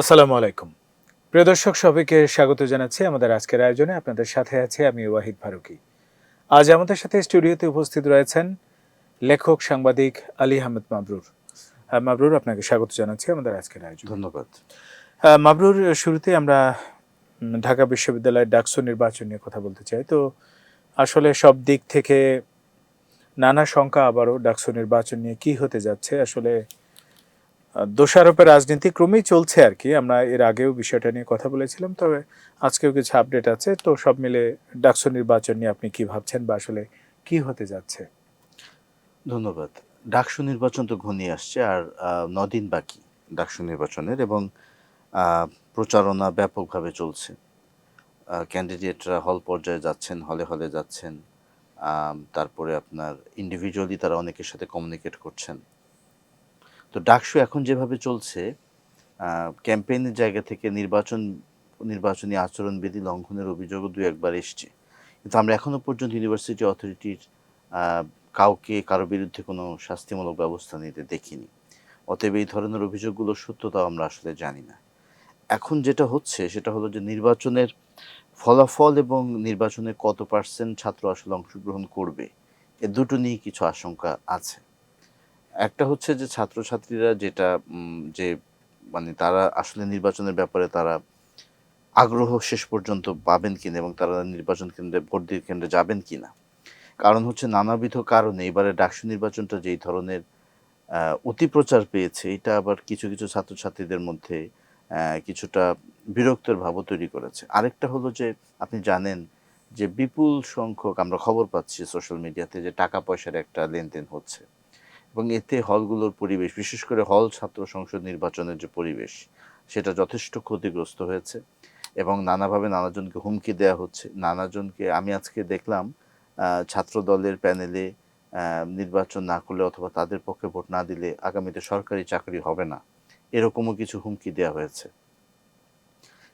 আসসালামু আলাইকুম। প্রিয় দর্শক সবাইকে স্বাগত জানাচ্ছি আমাদের আজকের আয়োজনে। আপনাদের সাথে আছে আমি ওয়াহিদ ফারুকি। আজ আমাদের সাথে স্টুডিওতে উপস্থিত রয়েছেন লেখক সাংবাদিক আলী আহমেদ মাবরুর। মাবরুর আপনাকে স্বাগত জানাচ্ছি আমাদের আজকের আয়োজন। ধন্যবাদ। মাবরুর শুরুতে আমরা ঢাকা বিশ্ববিদ্যালয়ের ডাকসু নির্বাচন নিয়ে কথা বলতে চাই। তো আসলে সব দিক থেকে নানা শঙ্কা আবারও ডাকসু নির্বাচন নিয়ে কি হতে যাচ্ছে? আসলে দোষারোপের রাজনীতি ক্রমেই চলছে আর কি। আমরা এর আগেও বিষয়টা নিয়ে কথা বলেছিলাম, তবে আজকেও কিছু আপডেট আছে। তো সব মিলে ডাকসু নির্বাচন নিয়ে আপনি কি ভাবছেন বা আসলে কি হতে যাচ্ছে? ধন্যবাদ। ডাকসু নির্বাচন তো ঘনিয়ে আসছে, আর নদিন বাকি ডাকসু নির্বাচনের এবং প্রচারণা ব্যাপকভাবে চলছে। ক্যান্ডিডেটরা হল পর্যায়ে যাচ্ছেন হলে হলে যাচ্ছেন। তারপরে আপনার ইন্ডিভিজুয়ালি তারা অনেকের সাথে কমিউনিকেট করছেন। তো ডাকসু এখন যেভাবে চলছে ক্যাম্পেইনের জায়গা থেকে নির্বাচন, নির্বাচনী আচরণবিধি লঙ্ঘনের অভিযোগও দু একবার এসছে। কিন্তু আমরা এখনও পর্যন্ত ইউনিভার্সিটি অথরিটির কাউকে, কারও বিরুদ্ধে কোনো শাস্তিমূলক ব্যবস্থা নিতে দেখিনি। অতএব এই ধরনের অভিযোগগুলোর সত্যতাও আমরা আসলে জানি না। এখন যেটা হচ্ছে, সেটা হলো যে নির্বাচনের ফলাফল এবং নির্বাচনে কত পার্সেন্ট ছাত্র আসলে অংশগ্রহণ করবে, এ দুটো নিয়ে কিছু আশঙ্কা আছে। একটা হচ্ছে যে ছাত্রছাত্রীরা যেটা যে মানে তারা আসলে নির্বাচনের ব্যাপারে তারা আগ্রহ শেষ পর্যন্ত পাবেন কিনা এবং তারা নির্বাচন কেন্দ্রে, ভোট দিয়ে কেন্দ্রে যাবেন কিনা। কারণ হচ্ছে নানাবিধ কারণে এবারে ডাকসু নির্বাচনটা যেই ধরনের অতিপ্রচার পেয়েছে, এটা আবার কিছু কিছু ছাত্রছাত্রীদের মধ্যে কিছুটা বিরক্তের ভাবও তৈরি করেছে। আরেকটা হলো যে আপনি জানেন যে বিপুল সংখ্যক আমরা খবর পাচ্ছি সোশ্যাল মিডিয়াতে যে টাকা পয়সার একটা লেনদেন হচ্ছে। এবং এতে হলগুলোর পরিবেশ, বিশেষ করে হল ছাত্র সংসদ নির্বাচনের যে পরিবেশ, সেটা যথেষ্ট ক্ষতিগ্রস্ত হয়েছে এবং নানাভাবে নানাজনকে হুমকি দেওয়া হচ্ছে। নানাজনকে আমি আজকে দেখলাম ছাত্র দলের প্যানেলে নির্বাচন না করলে অথবা তাদের পক্ষে ভোট না দিলে আগামীতে সরকারি চাকরি হবে না। এরকমও কিছু হুমকি দেওয়া হয়েছে।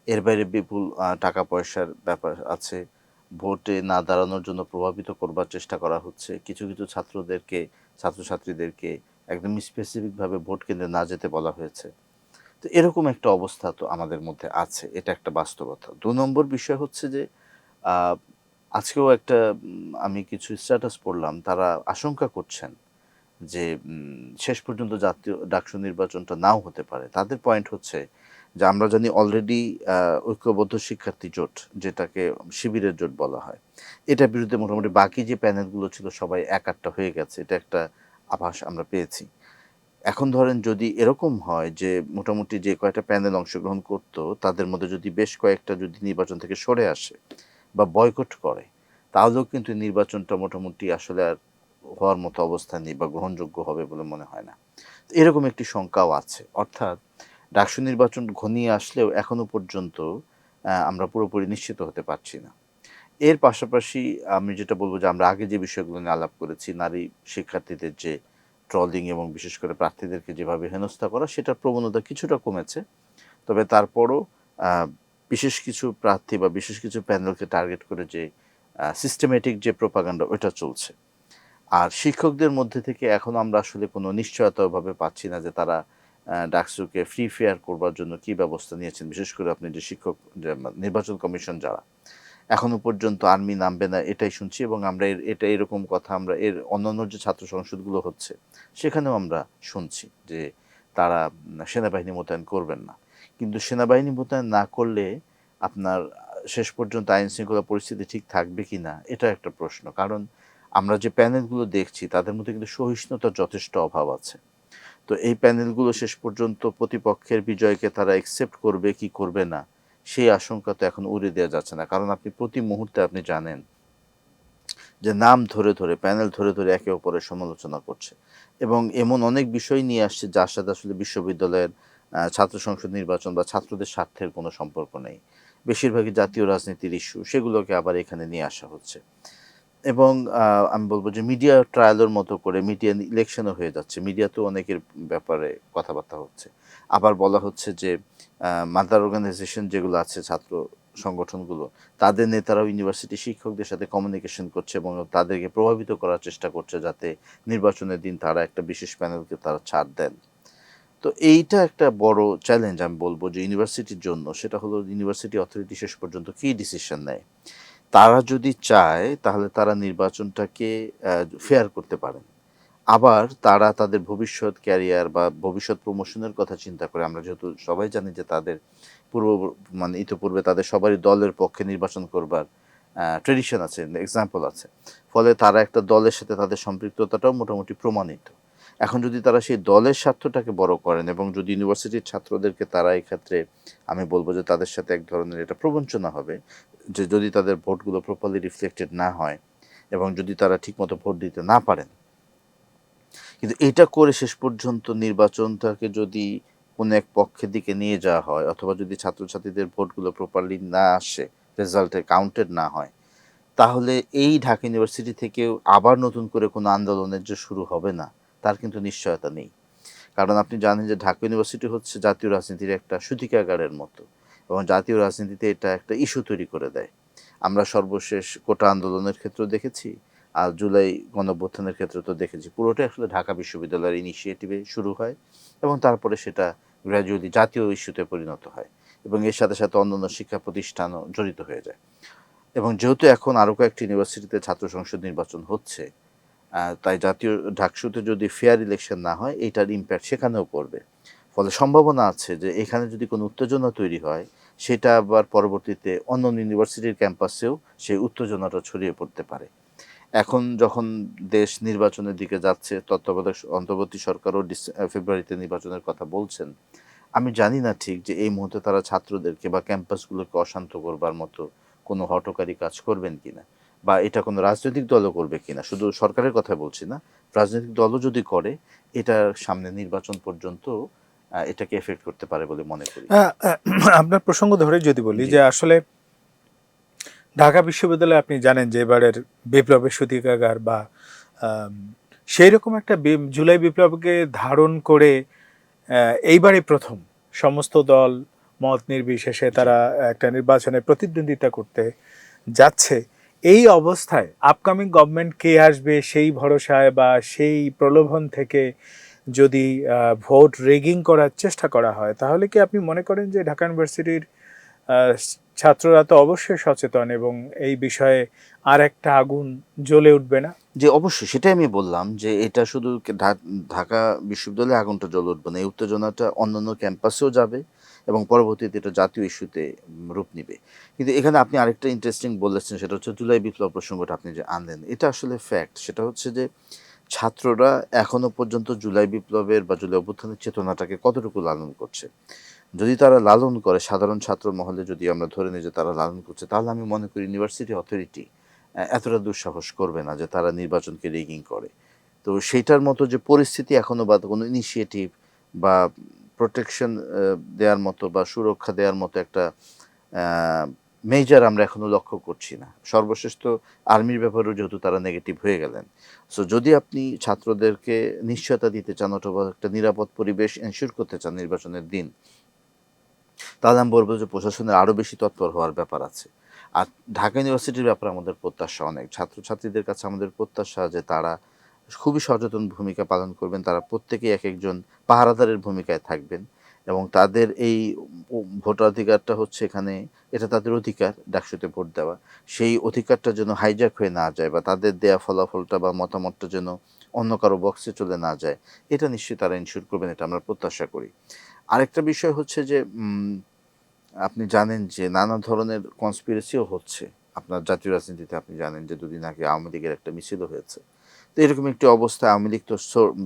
এর বাইরে বিপুল টাকা পয়সার ব্যাপার আছে। ভোটে না দাঁড়ানোর জন্য প্রভাবিত করবার চেষ্টা করা হচ্ছে। কিছু কিছু ছাত্রদেরকে ছাত্রছাত্রীদেরকে একদম স্পেসিফিকভাবে ভোট কেন্দ্রে না যেতে বলা হয়েছে। তো এরকম একটা অবস্থা তো আমাদের মধ্যে আছে, এটা একটা বাস্তবতা। দু নম্বর বিষয় হচ্ছে যে আজকেও একটা আমি কিছু স্ট্যাটাস পড়লাম, তারা আশঙ্কা করছেন যে শেষ পর্যন্ত জাতীয় ডাকসু নির্বাচনটা নাও হতে পারে। তাদের পয়েন্ট হচ্ছে যে আমরা জানি অলরেডি ঐক্যবদ্ধ শিক্ষার্থী জোট, যেটাকে শিবিরের জোট বলা হয়। এটার বিরুদ্ধে মোটামুটি বাকি যে প্যানেলগুলো ছিল সবাই এক আটটা হয়ে গেছে, এটা একটা আভাস আমরা পেয়েছি। এখন ধরেন যদি এরকম হয় যে মোটামুটি যে কয়েকটা প্যানেল অংশগ্রহণ করতো, তাদের মধ্যে যদি বেশ কয়েকটা যদি নির্বাচন থেকে সরে আসে বা বয়কট করে, তাহলেও কিন্তু নির্বাচনটা মোটামুটি আসলে আর হওয়ার মতো অবস্থা নেই বা গ্রহণযোগ্য হবে বলে মনে হয় না। এরকম একটি শঙ্কাও আছে। অর্থাৎ ডাকসু নির্বাচন ঘনিয়ে আসলেও এখনও পর্যন্ত আমরা পুরোপুরি নিশ্চিত হতে পারছি না। এর পাশাপাশি আমি যেটা বলব যে আমরা আগে যে বিষয়গুলো নিয়ে আলাপ করেছি, নারী শিক্ষার্থীদের যে ট্রলিং এবং বিশেষ করে প্রার্থীদেরকে যেভাবে হেনস্থা করা, সেটার প্রবণতা কিছুটা কমেছে। তবে তারপরও বিশেষ কিছু প্রার্থী বা বিশেষ কিছু প্যানেলকে টার্গেট করে যে সিস্টেমেটিক যে প্রোপাগান্ডা ওটা চলছে। আর শিক্ষকদের মধ্যে থেকে এখন আমরা আসলে কোনো নিশ্চয়তাভাবে পাচ্ছি না যে তারা ডাকসুকে ফ্রি ফেয়ার করবার জন্য কি ব্যবস্থা নিয়েছেন? বিশেষ করে আপনি যে শিক্ষক নির্বাচন কমিশন যারা, এখনও পর্যন্ত আর্মি নামবে না এটাই শুনছি এবং আমরা এর, এটা এরকম কথা আমরা এর অন্যান্য যে ছাত্র সংসদগুলো হচ্ছে, সেখানেও আমরা শুনছি যে তারা সেনাবাহিনী মোতায়েন করবেন না। কিন্তু সেনাবাহিনী মোতায়েন না করলে আপনার শেষ পর্যন্ত আইন শৃঙ্খলা পরিস্থিতি ঠিক থাকবে কি না এটা একটা প্রশ্ন। কারণ আমরা যে প্যানেলগুলো দেখছি, তাদের মধ্যে কিন্তু সহিষ্ণুতার যথেষ্ট অভাব আছে। তো এই প্যানেলগুলো শেষ পর্যন্ত প্রতিপক্ষের বিজয়কে তারা একসেপ্ট করবে কি করবে না, সেই আশঙ্কা তো এখন উড়ে দেওয়া যাচ্ছে না। কারণ আপনি প্রতি মুহূর্তে আপনি জানেন যে নাম ধরে ধরে, প্যানেল ধরে ধরে একে অপরের সমালোচনা করছে। এবং এমন অনেক বিষয় নিয়ে আসছে যার সাথে আসলে বিশ্ববিদ্যালয়ের ছাত্র সংসদ নির্বাচন বা ছাত্রদের স্বার্থের কোনো সম্পর্ক নেই। বেশিরভাগই জাতীয় রাজনীতির ইস্যু সেগুলোকে আবার এখানে নিয়ে আসা হচ্ছে। এবং আমি বলব যে মিডিয়া ট্রায়ালের মতো করে মিডিয়া ইলেকশনও হয়ে যাচ্ছে। মিডিয়াতেও অনেকের ব্যাপারে কথাবার্তা হচ্ছে। আবার বলা হচ্ছে যে মাদার অর্গানাইজেশন যেগুলো আছে, ছাত্র সংগঠনগুলো, তাদের নেতারাও ইউনিভার্সিটি শিক্ষকদের সাথে কমিউনিকেশন করছে এবং তাদেরকে প্রভাবিত করার চেষ্টা করছে যাতে নির্বাচনের দিন তারা একটা বিশেষ প্যানেলকে তারা ছাড় দেন। তো এইটা একটা বড় চ্যালেঞ্জ আমি বলব যে ইউনিভার্সিটির জন্য। সেটা হলো ইউনিভার্সিটি অথরিটি শেষ পর্যন্ত কী ডিসিশন নেয়? তারা যদি চায়, তাহলে তারা নির্বাচনটাকে ফেয়ার করতে পারেন আবার তারা তাদের ভবিষ্যৎ ক্যারিয়ার বা ভবিষ্যৎ প্রমোশনের কথা চিন্তা করে। আমরা যেহেতু সবাই জানি যে তাদের পূর্ব মানে ইতিপূর্বে তাদের সবারই দলের পক্ষে নির্বাচন করবার ট্রেডিশন আছে এক্সাম্পল আছে। ফলে তারা একটা দলের সাথে তাদের সম্পৃক্ততাটাও মোটামুটি প্রমাণিত। এখন যদি তারা সেই দলের স্বার্থটাকে বড় করেন এবং যদি ইউনিভার্সিটির ছাত্রদেরকে তারা এক্ষেত্রে, আমি বলব যে তাদের সাথে এক ধরনের এটা প্রবঞ্চনা হবে, যে যদি তাদের ভোটগুলো প্রপারলি রিফ্লেক্টেড না হয় এবং যদি তারা ঠিকমতো ভোট দিতে না পারেন। কিন্তু এটা করে শেষ পর্যন্ত নির্বাচনটাকে যদি কোনো এক পক্ষের দিকে নিয়ে যাওয়া হয় অথবা যদি ছাত্রছাত্রীদের ভোটগুলো প্রপারলি না আসে রেজাল্টে কাউন্টেড না হয়, তাহলে এই ঢাকা ইউনিভার্সিটি থেকেও আবার নতুন করে কোনো আন্দোলনের যে শুরু হবে না। তার কিন্তু নিশ্চয়তা নেই। কারণ আপনি জানেন যে ঢাকা ইউনিভার্সিটি হচ্ছে জাতীয় রাজনীতির একটা সূতিকাগারের মতো এবং জাতীয় রাজনীতিতে এটা একটা ইস্যু তৈরি করে দেয়। আমরা সর্বশেষ কোটা আন্দোলনের ক্ষেত্রেও দেখেছি, আর জুলাই গণঅভ্যুত্থানের ক্ষেত্রে তো দেখেছি। পুরোটাই আসলে ঢাকা বিশ্ববিদ্যালয়ের ইনিশিয়েটিভে শুরু হয় এবং তারপরে সেটা গ্র্যাজুয়ালি জাতীয় ইস্যুতে পরিণত হয় এবং এর সাথে সাথে অন্যান্য শিক্ষা প্রতিষ্ঠানও জড়িত হয়ে যায়। এবং যেহেতু এখন আরও কয়েকটি ইউনিভার্সিটিতে ছাত্র সংসদ নির্বাচন হচ্ছে তাই জাতীয় ঢাকসুতে যদি ফেয়ার ইলেকশন না হয়, এটার ইম্প্যাক্ট সেখানেও পড়বে। ফলে সম্ভাবনা আছে যে এখানে যদি কোনো উত্তেজনা তৈরি হয়, সেটা আবার পরবর্তীতে অন্য ইউনিভার্সিটির ক্যাম্পাসেও সেই উত্তেজনাটা ছড়িয়ে পড়তে পারে। এখন যখন দেশ নির্বাচনের দিকে যাচ্ছে, তত্ত্বাবধায়ক অন্তর্বর্তী সরকারও ফেব্রুয়ারিতে নির্বাচনের কথা বলছেন। আমি জানি না ঠিক যে এই মুহূর্তে তারা ছাত্রদেরকে বা ক্যাম্পাসগুলোকে অশান্ত করবার মতো কোনো হটকারী কাজ করবেন কিনা। বা এটা কোনো রাজনৈতিক দলও করবে কিনা শুধু সরকারের কথা বলছি না রাজনৈতিক দলও যদি করে এটা সামনে নির্বাচন পর্যন্ত এটাকে এফেক্ট করতে পারে বলে মনে করি। আহ, আহ, আপনার প্রসঙ্গ ধরে যদি বলি যে আসলে ঢাকা বিশ্ববিদ্যালয়ে আপনি জানেন যে এবারের বিপ্লবের সূতিকাগার বা সেই রকম একটা জুলাই বিপ্লবকে ধারণ করে আহ, এইবারই প্রথম সমস্ত দল মত নির্বিশেষে তারা একটা নির্বাচনে প্রতিদ্বন্দ্বিতা করতে যাচ্ছে। এই অবস্থায় আপকামিং গভর্নমেন্ট কে আসবে সেই ভরসায় বা সেই প্রলোভন থেকে যদি ভোট রেগিং করার চেষ্টা করা হয়, তাহলে কি আপনি মনে করেন যে ঢাকা ইউনিভার্সিটির ছাত্ররা তো অবশ্যই সচেতন এবং এই বিষয়ে আর একটা আগুন জ্বলে উঠবে না? যে অবশ্যই। সেটাই আমি বললাম যে এটা শুধু ঢাকা বিশ্ববিদ্যালয়ে আগুনটা জ্বলে উঠবে না। এই উত্তেজনাটা অন্যান্য ক্যাম্পাসেও যাবে। এবং পরবর্তীতে এটা জাতীয় ইস্যুতে রূপ নিবে। কিন্তু এখানে আপনি আরেকটা ইন্টারেস্টিং বলেছেন, সেটা হচ্ছে জুলাই বিপ্লব প্রসঙ্গটা আপনি যে আনলেন, এটা আসলে ফ্যাক্ট সেটা হচ্ছে যে ছাত্ররা এখনও পর্যন্ত জুলাই বিপ্লবের বা জুলাই অভ্যুত্থানের চেতনাটাকে কতটুকু লালন করছে? যদি তারা লালন করে, সাধারণ ছাত্র মহলে যদি আমরা ধরে নিই যে তারা লালন করছে, তাহলে আমি মনে করি ইউনিভার্সিটি অথরিটি এতটা দুঃসাহস করবে না যে তারা নির্বাচনকে রেগিং করে। তো সেইটার মতো যে পরিস্থিতি এখনও বা কোনো ইনিশিয়েটিভ বা প্রোটেকশন দেওয়ার মতো বা সুরক্ষা দেওয়ার মতো একটা মেজার আমরা এখনও লক্ষ্য করছি না। সর্বশেষ তো আর্মির ব্যাপারেও যেহেতু তারা নেগেটিভ হয়ে গেলেন। সো যদি আপনি ছাত্রদেরকে নিশ্চয়তা দিতে চান অথবা একটা নিরাপদ পরিবেশ এনশিওর করতে চান নির্বাচনের দিন, তাহলে আমি বলব যে প্রশাসনের আরও বেশি তৎপর হওয়ার ব্যাপার আছে। আর ঢাকা ইউনিভার্সিটির ব্যাপারে আমাদের প্রত্যাশা অনেক। ছাত্রছাত্রীদের কাছে আমাদের প্রত্যাশা যে তারা খুবই সচেতন ভূমিকা পালন করবেন। তারা প্রত্যেকেই এক একজন পাহারাদারের ভূমিকায় থাকবেন এবং তাদের এই ভোটাধিকারটা হচ্ছে এখানে, এটা তাদের অধিকার, ডাকসুতে ভোট দেওয়া। সেই অধিকারটা যেন হাইজ্যাক হয়ে না যায় বা তাদের দেয়া ফলাফলটা বা মতামতটা যেন অন্য কারও বক্সে চলে না যায়, এটা নিশ্চয়ই তারা ইনশিওর করবেন, এটা আমরা প্রত্যাশা করি। আরেকটা বিষয় হচ্ছে যে আপনি জানেন যে নানা ধরনের কনস্পিরেসিও হচ্ছে। আপনার জাতীয় রাজনীতিতে আপনি জানেন যে দুদিন আগে আওয়ামী লীগের একটা মিছিল হয়েছে। তো এরকম একটি অবস্থায় আওয়ামী লীগ তো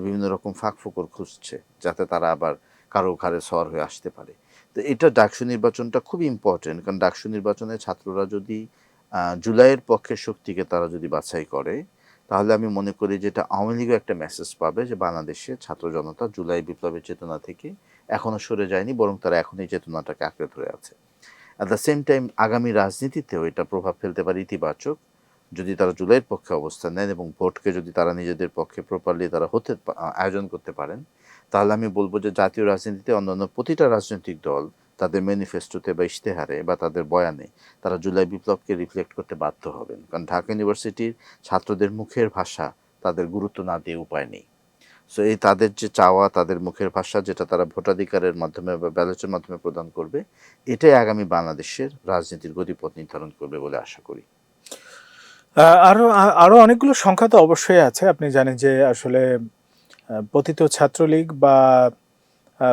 বিভিন্ন রকম ফাঁক ফোকর খুঁজছে, যাতে তারা আবার কারও ঘাড়ে সর হয়ে আসতে পারে। তো এটা ডাকসু নির্বাচনটা খুব ইম্পর্টেন্ট কারণ ডাকসু নির্বাচনে ছাত্ররা যদি জুলাইয়ের পক্ষের শক্তিকে তারা যদি বাছাই করে, তাহলে আমি মনে করি যে এটা আওয়ামী লীগও একটা মেসেজ পাবে যে বাংলাদেশে ছাত্র জনতা জুলাই বিপ্লবের চেতনা থেকে এখনও সরে যায়নি, বরং তারা এখন এই চেতনাটাকে আঁকড়ে ধরে আছে। অ্যাট দ্য সেম টাইম আগামী রাজনীতিতেও এটা প্রভাব ফেলতে পারে ইতিবাচক। যদি তারা জুলাইয়ের পক্ষে অবস্থান নেন এবং ভোটকে যদি তারা নিজেদের পক্ষে প্রপারলি তারা হতে আয়োজন করতে পারেন, তাহলে আমি বলব যে জাতীয় রাজনীতিতে অন্যান্য প্রতিটা রাজনৈতিক দল তাদের ম্যানিফেস্টোতে বা ইশতেহারে বা তাদের বয়ানে তারা জুলাই বিপ্লবকে রিফ্লেক্ট করতে বাধ্য হবেন। কারণ ঢাকা ইউনিভার্সিটির ছাত্রদের মুখের ভাষা তাদের গুরুত্ব না দিয়ে উপায় নেই। সো এই তাদের যে চাওয়া, তাদের মুখের ভাষা যেটা তারা ভোটাধিকারের মাধ্যমে বা ব্যালটের মাধ্যমে প্রদান করবে, এটাই আগামী বাংলাদেশের রাজনীতির গতিপথ নির্ধারণ করবে বলে আশা করি। আহ, আরও আরও অনেকগুলো সংখ্যা তো অবশ্যই আছে। আপনি জানেন যে আসলে পতিত ছাত্রলীগ বা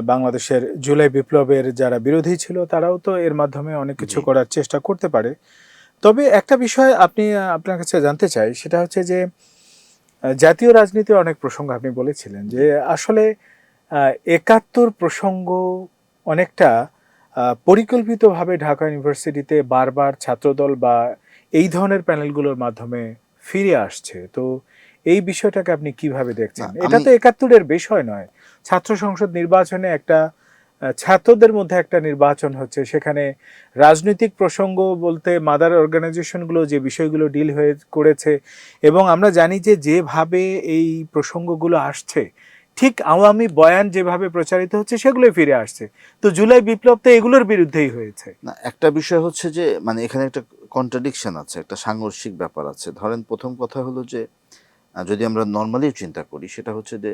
বাংলাদেশের জুলাই বিপ্লবের যারা বিরোধী ছিল তারাও তো এর মাধ্যমে অনেক কিছু করার চেষ্টা করতে পারে। তবে একটা বিষয় আপনি আপনার কাছে জানতে চাই সেটা হচ্ছে যে জাতীয় রাজনীতির অনেক প্রসঙ্গ আপনি বলেছিলেন যে আসলে একাত্তর প্রসঙ্গ অনেকটা পরিকল্পিতভাবে ঢাকা ইউনিভার্সিটিতে বারবার ছাত্রদল বা এই ধরনের প্যানেলগুলোর মাধ্যমে ফিরে আসছে। তো এই বিষয়টাকে আপনি কীভাবে দেখছেন? এটা তো একাত্তরের বিষয় নয়। ছাত্র সংসদ নির্বাচনে একটা ছাত্রদের মধ্যে একটা নির্বাচন হচ্ছে। সেখানে রাজনৈতিক প্রসঙ্গ বলতে মাদার অর্গানাইজেশনগুলো যে বিষয়গুলো ডিল হয়ে করেছে এবং আমরা জানি যে যেভাবে এই প্রসঙ্গগুলো আসছে ঠিক আওয়ামী বয়ান যেভাবে প্রচারিত হচ্ছে সেগুলোই ফিরে আসছে। তো জুলাই বিপ্লব তো এগুলোর বিরুদ্ধেই হয়েছে। না একটা বিষয় হচ্ছে যে মানে এখানে একটা কন্ট্রাডিকশন আছে, একটা সাংঘর্ষিক ব্যাপার আছে। ধরেন প্রথম কথা হলো যে যদি আমরা নর্মালি চিন্তা করি, সেটা হচ্ছে যে,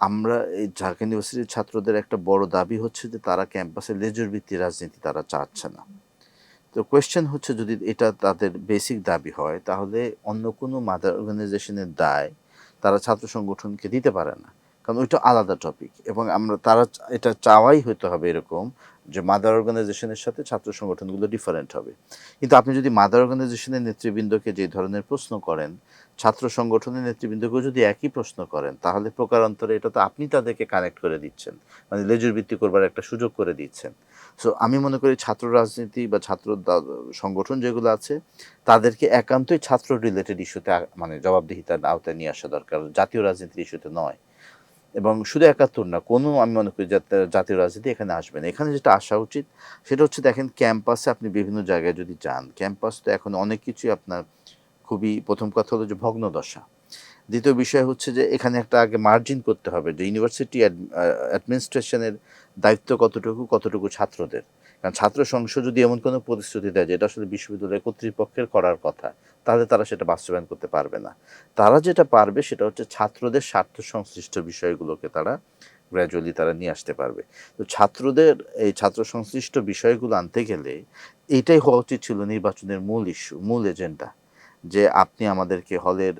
আমরা এই ঢাকা ইউনিভার্সিটির ছাত্রদের একটা বড় দাবি হচ্ছে যে, তারা ক্যাম্পাসে লেজুর ভিত্তিক রাজনীতি তারা চাচ্ছে না। তো কোয়েশ্চেন হচ্ছে যদি এটা তাদের বেসিক দাবি হয়, তাহলে অন্য কোনো মাদার অর্গানাইজেশনের দায় তারা ছাত্র সংগঠনকে দিতে পারে না। কারণ ওইটা আলাদা টপিক এবং আমরা তারা এটা চাওয়াই হতে হবে এরকম যে মাদার অর্গানাইজেশনের সাথে ছাত্র সংগঠনগুলো ডিফারেন্ট হবে। কিন্তু আপনি যদি মাদার অর্গানাইজেশনের নেতৃবৃন্দকে যে ধরনের প্রশ্ন করেন, ছাত্র সংগঠনের নেতৃবৃন্দকেও যদি একই প্রশ্ন করেন, তাহলে প্রকারান্তরে এটা তো আপনি তাদেরকে কানেক্ট করে দিচ্ছেন মানে লেজুর ভিত্তি করবার একটা সুযোগ করে দিচ্ছেন। সো আমি মনে করি ছাত্র রাজনীতি বা ছাত্র সংগঠন যেগুলো আছে, তাদেরকে একান্তই ছাত্র রিলেটেড ইস্যুতে মানে জবাবদিহিতার আওতায় নিয়ে আসা দরকার, জাতীয় রাজনীতির ইস্যুতে নয়। এবং শুধু একাত্তর না, কোনো আমি মনে করি জাতীয় রাজনীতি এখানে আসবে না। এখানে যেটা আসা উচিত, সেটা হচ্ছে দেখেন ক্যাম্পাসে আপনি বিভিন্ন জায়গায় যদি যান, ক্যাম্পাস তো এখন অনেক কিছুই আপনার খুবই, প্রথম কথা হলো যে ভগ্ন দশা। দ্বিতীয় বিষয় হচ্ছে যে এখানে একটা আগে মার্জিন করতে হবে, যে ইউনিভার্সিটি অ্যাডমিনিস্ট্রেশনের দায়িত্ব কতটুকু কতটুকু ছাত্রদের? কারণ ছাত্র সংসদ যদি এমন কোনো প্রতিশ্রুতি দেয় যেটা আসলে বিশ্ববিদ্যালয় কর্তৃপক্ষের করার কথা, তাহলে তারা সেটা বাস্তবায়ন করতে পারবে না। তারা যেটা পারবে সেটা হচ্ছে ছাত্রদের স্বার্থ সংশ্লিষ্ট বিষয়গুলোকে তারা গ্র্যাজুয়ালি তারা নিয়ে আসতে পারবে। তো ছাত্রদের, এই ছাত্র সংশ্লিষ্ট বিষয়গুলো আনতে গেলে এইটাই হওয়া উচিত ছিল নির্বাচনের মূল ইস্যু মূল এজেন্ডা যে আপনি আমাদেরকে হলের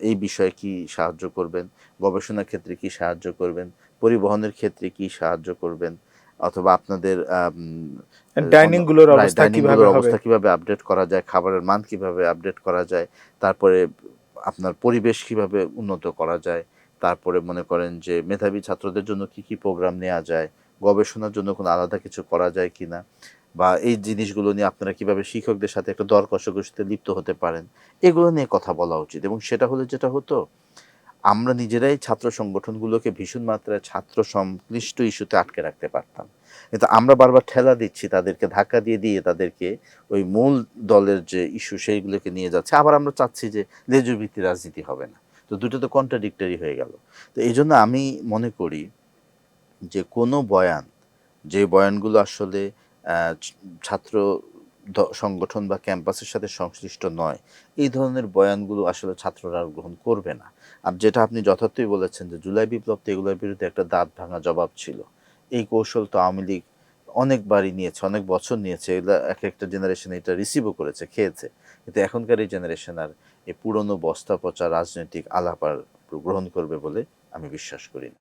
এই বিষয়ে কি সাহায্য করবেন গবেষণার ক্ষেত্রে কি সাহায্য করবেন পরিবহনের ক্ষেত্রে কি সাহায্য করবেন অথবা আপনাদের ডাইনিংগুলোর অবস্থা কীভাবে অবস্থা কীভাবে আপডেট করা যায় খাবারের মান কীভাবে আপডেট করা যায় তারপরে আপনার পরিবেশ কীভাবে উন্নত করা যায় তারপরে মনে করেন যে মেধাবী ছাত্রদের জন্য কি কি প্রোগ্রাম নেওয়া যায় গবেষণার জন্য কোনো আলাদা কিছু করা যায় কিনা বা এই জিনিসগুলো নিয়ে আপনারা কীভাবে শিক্ষকদের সাথে একটা দর কষাকষিতে লিপ্ত হতে পারেন, এগুলো নিয়ে কথা বলা উচিত। এবং সেটা হলে যেটা হতো, আমরা নিজেরাই ছাত্র সংগঠনগুলোকে ভীষণ মাত্রায় ছাত্র সংশ্লিষ্ট ইস্যুতে আটকে রাখতে পারতাম। কিন্তু আমরা বারবার ঠেলা দিচ্ছি, তাদেরকে ধাক্কা দিয়ে দিয়ে তাদেরকে ওই মূল দলের যে ইস্যু সেইগুলোকে নিয়ে যাচ্ছে। আবার আমরা চাচ্ছি যে লেজুর ভিত্তি রাজনীতি হবে না। তো দুটো তো কন্ট্রাডিক্টরি হয়ে গেল। তো এই জন্য আমি মনে করি যে কোনো বয়ান, যে বয়ানগুলো আসলে ছাত্র সংগঠন বা ক্যাম্পাসের সাথে সংশ্লিষ্ট নয়। এই ধরনের বয়ানগুলো আসলে ছাত্ররা গ্রহণ করবে না। আর যেটা আপনি যথার্থই বলেছেন যে জুলাই বিপ্লব তো এগুলোর বিরুদ্ধে একটা দাঁত ভাঙা জবাব ছিল। এই কৌশল তো আওয়ামী লীগ অনেকবারই নিয়েছে, অনেক বছর নিয়েছে। এগুলো এক একটা জেনারেশন এটা রিসিভও করেছে, খেয়েছে। কিন্তু এখনকার এই জেনারেশন আর এই পুরনো বস্তা পচা রাজনৈতিক আলাপার গ্রহণ করবে বলে আমি বিশ্বাস করি না।